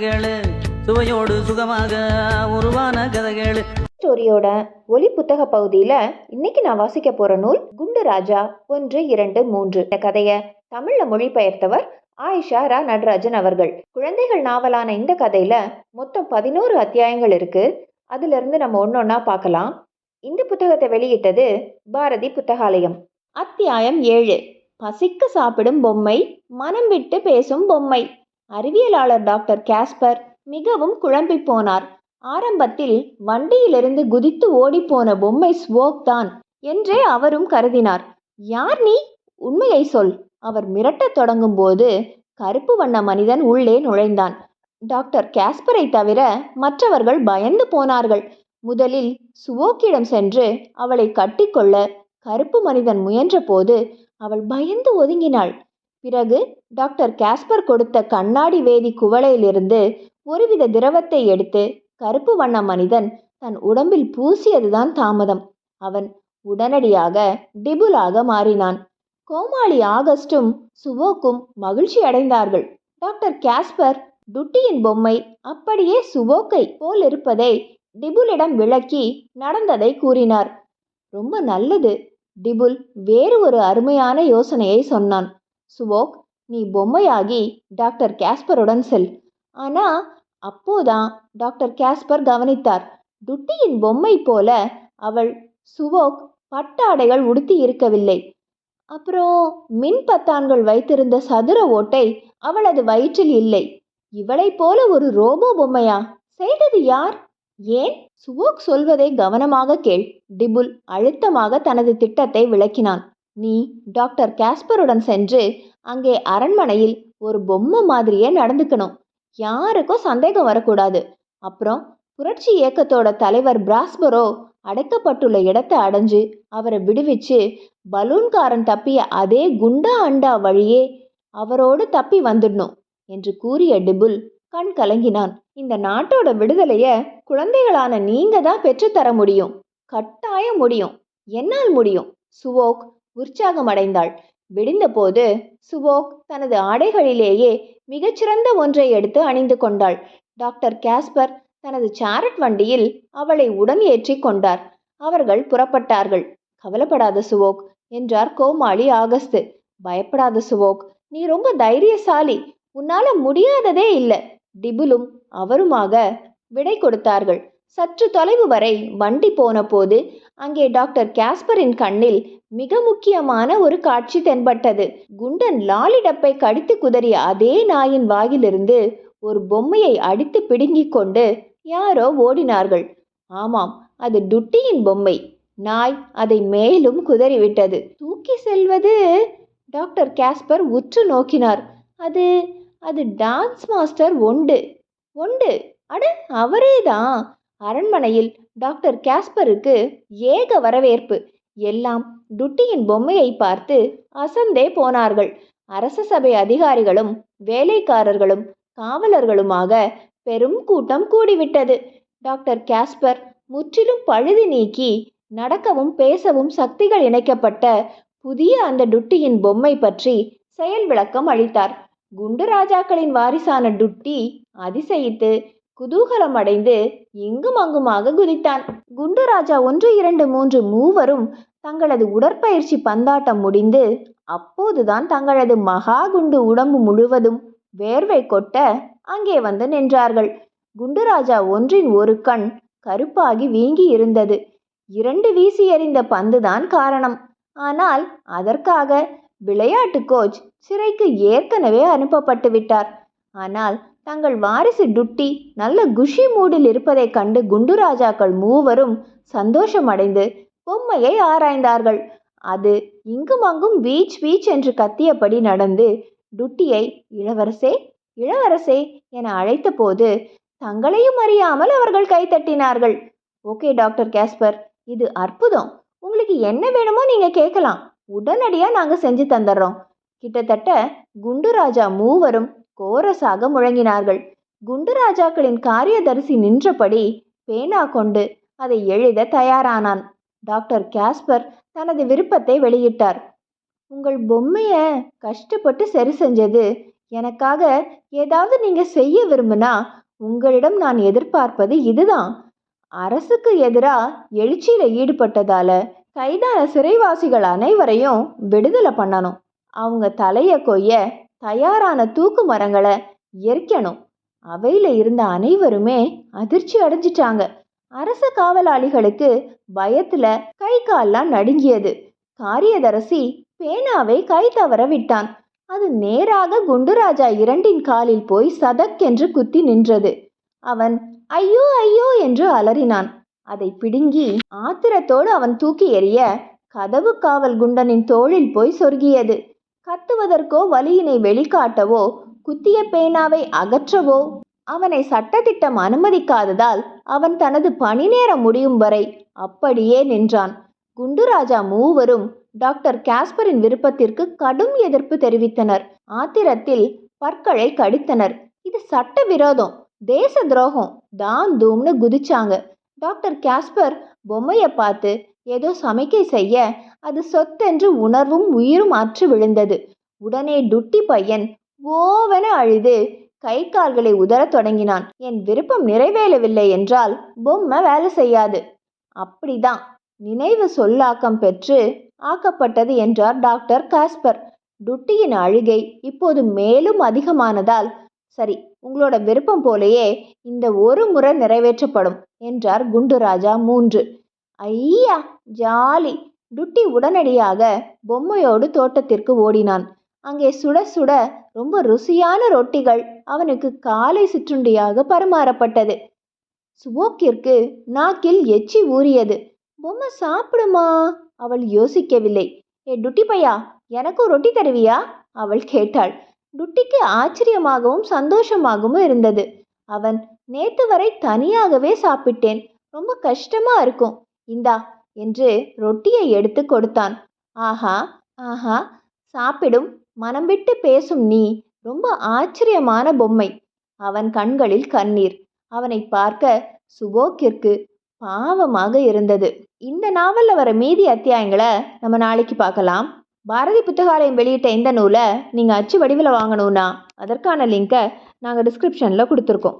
கதைகள் சுவையோடு சுகமாக உருவான கதைகள். ஸ்டோரியோட ஒலி புத்தக பகுதியில் இன்னைக்கு நான் வாசிக்க போற நூல் குண்டு ராஜா ஒன்று இரண்டு மூன்று. இந்த கதையை தமிழ்ல மொழிபெயர்த்தவர் ஆயிஷா ரா நடராஜன் அவர்கள். குழந்தைகள் நாவலான இந்த கதையில மொத்தம் பதினோரு அத்தியாயங்கள் இருக்கு. அதுல இருந்து நம்ம ஒன்னொன்னா பார்க்கலாம். இந்த புத்தகத்தை வெளியிட்டது பாரதி புத்தகாலயம். அத்தியாயம் ஏழு. பசிக்க சாப்பிடும் பொம்மை மனம் விட்டு பேசும் பொம்மை. அறிவியலாளர் டாக்டர் கேஸ்பர் மிகவும் குழம்பி போனார். ஆரம்பத்தில் வண்டியிலிருந்து குதித்து ஓடிப்போன பொம்மை ஸ்வோக் தான் என்றே அவரும் கருதினார். யார் நீ? உண்மையை சொல். அவர் மிரட்டத் தொடங்கும் போது கருப்பு வண்ண மனிதன் உள்ளே நுழைந்தான். டாக்டர் கேஸ்பரை தவிர மற்றவர்கள் பயந்து போனார்கள். முதலில் சுவோக்கிடம் சென்று அவளை கட்டிக்கொள்ள கருப்பு மனிதன் முயன்றபோது அவள் பயந்து ஒதுங்கினாள். பிறகு டாக்டர் காஸ்பர் கொடுத்த கண்ணாடி வேதி குவளையிலிருந்து ஒருவித திரவத்தை எடுத்து கருப்பு வண்ண மனிதன் தன் உடம்பில் பூசியதுதான் தாமதம். அவன் உடனடியாக டிபுலாக மாறினான். கோமாளி ஆகஸ்டும் சுவோக்கும் மகிழ்ச்சி அடைந்தார்கள். டாக்டர் காஸ்பர் டுட்டியின் பொம்மை அப்படியே சுவோக்கை போல் இருப்பதை டிபுலிடம் விளக்கி நடந்ததை கூறினார். ரொம்ப நல்லது. டிபுல் வேறு ஒரு அருமையான யோசனையை சொன்னான். சுவோக் நீ பொம்மையாகி டாக்டர் கேஸ்பருடன் செல். ஆனா அப்போதான் டாக்டர் கேஸ்பர் கவனித்தார். டுட்டியின் பொம்மை போல அவள் சுவோக் பட்டாடைகள் உடுத்தி இருக்கவில்லை. அப்புறம் மின் பத்தான்கள் வைத்திருந்த சதுர ஓட்டை அவளது வயிற்றில் இல்லை. இவளைப் போல ஒரு ரோபோ பொம்மையா? செய்தது யார்? ஏன்? சுவோக் சொல்வதை கவனமாக கேள். டிபுல் அழுத்தமாக தனது திட்டத்தை விளக்கினான். நீ டாக்டர் கேஸ்பருடன் சென்று அங்கே அரண்மனையில் ஒரு பொம்மை மாதிரியே நடந்துக்கணும். யாருக்கும் சந்தேகம் வரக்கூடாது. அப்புறம் புரட்சி இயக்கத்தோட தலைவர் பிராஸ்பரோ அடைக்கப்பட்டுள்ள இடத்தை அடைஞ்சு அவரை விடுவிச்சு பலூன்காரன் தப்பிய அதே குண்டா அண்டா வழியே அவரோடு தப்பி வந்துடணும் என்று கூறிய டிபுல் கண் கலங்கினான். இந்த நாட்டோட விடுதலைய குழந்தைகளான நீங்க தான் பெற்றுத்தர முடியும். கட்டாயம் முடியும். என்னால் முடியும். சுவோக் உற்சாகமடைந்தாள். விடிந்தபோது சுவோக் தனது ஆடைகளிலேயே மிகச்சிறந்த ஒன்றை எடுத்து அணிந்து கொண்டாள். டாக்டர் காஸ்பர் தனது சாரட் வண்டியில் அவளை உடன் ஏற்றி கொண்டார். அவர்கள் புறப்பட்டார்கள். கவலைப்படாத சுவோக் என்றார் கோமாளி ஆகஸ்து. பயப்படாத சுவோக் நீ ரொம்ப தைரியசாலி. உன்னால முடியாததே இல்லை. டிபுலும் அவருமாக விடை கொடுத்தார்கள். சற்று தொலைவு வரை வண்டி போன போது அங்கே டாக்டர் காஸ்பரின் கண்ணில் மிக முக்கியமான ஒரு காட்சி தென்பட்டது. குண்டன் லாலிடப்பை கடித்து குதறிய அதே நாயின் வாயிலிருந்து ஒரு பொம்மையை அடித்து பிடுங்கிக் கொண்டு யாரோ ஓடினார்கள். ஆமாம் அது டுட்டியின் பொம்மை. நாய் அதை மேலும் குதறிவிட்டது. தூக்கி செல்வது? டாக்டர் காஸ்பர் உற்று நோக்கினார். அது அது டான்ஸ் மாஸ்டர் ஒண்டு. ஒண்டு? அட அவரேதான். அரண்மனையில் டாக்டர் கேஸ்பருக்கு ஏக வரவேற்பு. எல்லாம் டுட்டியின் பொம்மையை பார்த்து அசந்தே போனார்கள். அரச சபை அதிகாரிகளும் வேலைக்காரர்களும் காவலர்களுமாக பெரும் கூட்டம் கூடிவிட்டது. டாக்டர் கேஸ்பர் முற்றிலும் பழுது நீக்கி நடக்கவும் பேசவும் சக்திகள் இணைக்கப்பட்ட புதிய அந்த டுட்டியின் பொம்மை பற்றி செயல் விளக்கம் அளித்தார். குண்டு ராஜாக்களின் வாரிசான டுட்டி அதிசயித்து குதூகலம் அடைந்து இங்கும் அங்குமாக குதித்தான். குண்டுராஜா ஒன்று இரண்டு மூன்று மூவரும் தங்களது உடற்பயிற்சி பந்தாட்டம் முடிந்து அப்போதுதான் தங்களது மகா குண்டு உடம்பு முழுவதும் வேர்வை கொட்ட அங்கே வந்து நின்றார்கள். குண்டுராஜா ஒன்றின் ஒரு கண் கருப்பாகி வீங்கி இருந்தது. இரண்டு வீசி எறிந்த பந்துதான் காரணம். ஆனால் அதற்காக விளையாட்டு கோச் சிறைக்கு ஏற்கனவே அனுப்பப்பட்டு விட்டார். ஆனால் தங்கள் வாரிசு டுட்டி நல்ல குஷி மூடில் இருப்பதைக் கண்டு குண்டுராஜாக்கள் மூவரும் சந்தோஷமடைந்து பொம்மையை ஆராய்ந்தார்கள். அது இங்கும் அங்கும் வீச் வீச் என்று கத்தியபடி நடந்து டுட்டியை இளவரசே இளவரசே என அழைத்தபோது தங்களையும் அறியாமல் அவர்கள் கைத்தட்டினார்கள் ஓகே டாக்டர் கேஸ்பர் இது அற்புதம். உங்களுக்கு என்ன வேணுமோ நீங்க கேட்கலாம். உடனடியாக நாங்கள் செஞ்சு தந்துடுறோம் கிட்டத்தட்ட குண்டு ராஜா மூவரும் கோரசாக முழங்கினார்கள். குண்டு ராஜாக்களின் காரியதரிசி நின்றபடி பேனா கொண்டு அதை எழுத தயாரானான். டாக்டர் கேஸ்பர் தனது விருப்பத்தை வெளியிட்டார். உங்கள் பொம்மையை கஷ்டப்பட்டு சரி செஞ்சது. எனக்காக ஏதாவது நீங்க செய்ய விரும்புனா உங்களிடம் நான் எதிர்பார்ப்பது இதுதான். அரசுக்கு எதிராக எழுச்சியில ஈடுபட்டதால கைதான சிறைவாசிகள் அனைவரையும் விடுதலை பண்ணணும். அவங்க தலையை கொய்ய தயாரான தூக்கு மரங்களை எரிக்கணும். அவையில இருந்த அனைவருமே அதிர்ச்சி அடைஞ்சிட்டாங்க. அரச காவலாளிகளுக்கு பயத்துல கை கால்லாம் நடுங்கியது. காரியதரசி பேனாவை கை தவற விட்டான். அது நேராக குண்டுராஜா இரண்டின் காலில் போய் சதக்கென்று குத்தி நின்றது. அவன் ஐயோ ஐயோ என்று அலறினான். அதை பிடுங்கி ஆத்திரத்தோடு அவன் தூக்கி எறிய கதவு காவல் குண்டனின் தோளில் போய் சொருகியது. கத்துவதற்கோ வலியினை வெளிக்காட்டவோ குத்திய பேனாவை அகற்றவோ அவனை சட்டத்திட்டம் அனுமதிக்காததால் அவன் தனது பணி நேரம் முடியும் வரை அப்படியே நின்றான். குண்டுராஜா மூவரும் டாக்டர் காஸ்பரின் விருப்பத்திற்கு கடும் எதிர்ப்பு தெரிவித்தனர். ஆத்திரத்தில் பற்களை கடித்தனர். இது சட்ட விரோதம் தேச துரோகம் தாம் தூம்னு குதிச்சாங்க. டாக்டர் காஸ்பர் பொம்மையை பார்த்து ஏதோ சமிக்கை செய்ய அது சொத்தென்று உணர்வும் உயிரும் அற்று விழுந்தது. உடனே டுட்டி பையன் ஓவென அழுது கை கால்களை உதறத் தொடங்கினான். என் விருப்பம் நிறைவேறவில்லை என்றால் பொம்மை வேலை செய்யாது. அப்படிதான். நினைவு சொல்லாக்கம் பெற்று ஆக்கப்பட்டது என்றார் டாக்டர் காஸ்பர். டுட்டியின் அழுகை இப்போது மேலும் அதிகமானதால் சரி உங்களோட விருப்பம் போலேயே இந்த ஒரு முறை நிறைவேற்றப்படும் என்றார் குண்டுராஜா மூன்று. ஐயா ஜாலி! டுட்டி உடனடியாக பொம்மையோடு தோட்டத்திற்கு ஓடினான். அங்கே சுட சுட ரொம்ப ருசியான ரொட்டிகள் அவனுக்கு காலை சிற்றுண்டியாக பரிமாறப்பட்டது. சுவோக்கிற்கு நாக்கில் எச்சி ஊறியது. பொம்மை சாப்பிடுமா? அவள் யோசிக்கவில்லை. ஏ டுட்டி பையா எனக்கும் ரொட்டி தருவியா? அவள் கேட்டாள். டுட்டிக்கு ஆச்சரியமாகவும் சந்தோஷமாகவும் இருந்தது. அவன் நேத்து வரை தனியாகவே சாப்பிட்டேன். ரொம்ப கஷ்டமா இருக்கும். இந்தா என்று ரொட்டியை எடுத்து கொடுத்தான். ஆஹா ஆஹா சாப்பிடும் மனம் விட்டு பேசும் நீ ரொம்ப ஆச்சரியமான பொம்மை அவன் கண்களில் கண்ணீர். அவனை பார்க்க சுபோக்கிற்கு பாவமாக இருந்தது. இந்த நாவலில் வர மீதி அத்தியாயங்களை நம்ம நாளைக்கு பார்க்கலாம். பாரதி புத்தகாலயம் வெளியிட்ட இந்த நூலை நீங்கள் அச்சு வடிவில் வாங்கணும்னா அதற்கான லிங்கை நாங்கள் டிஸ்கிரிப்ஷனில் கொடுத்துருக்கோம்.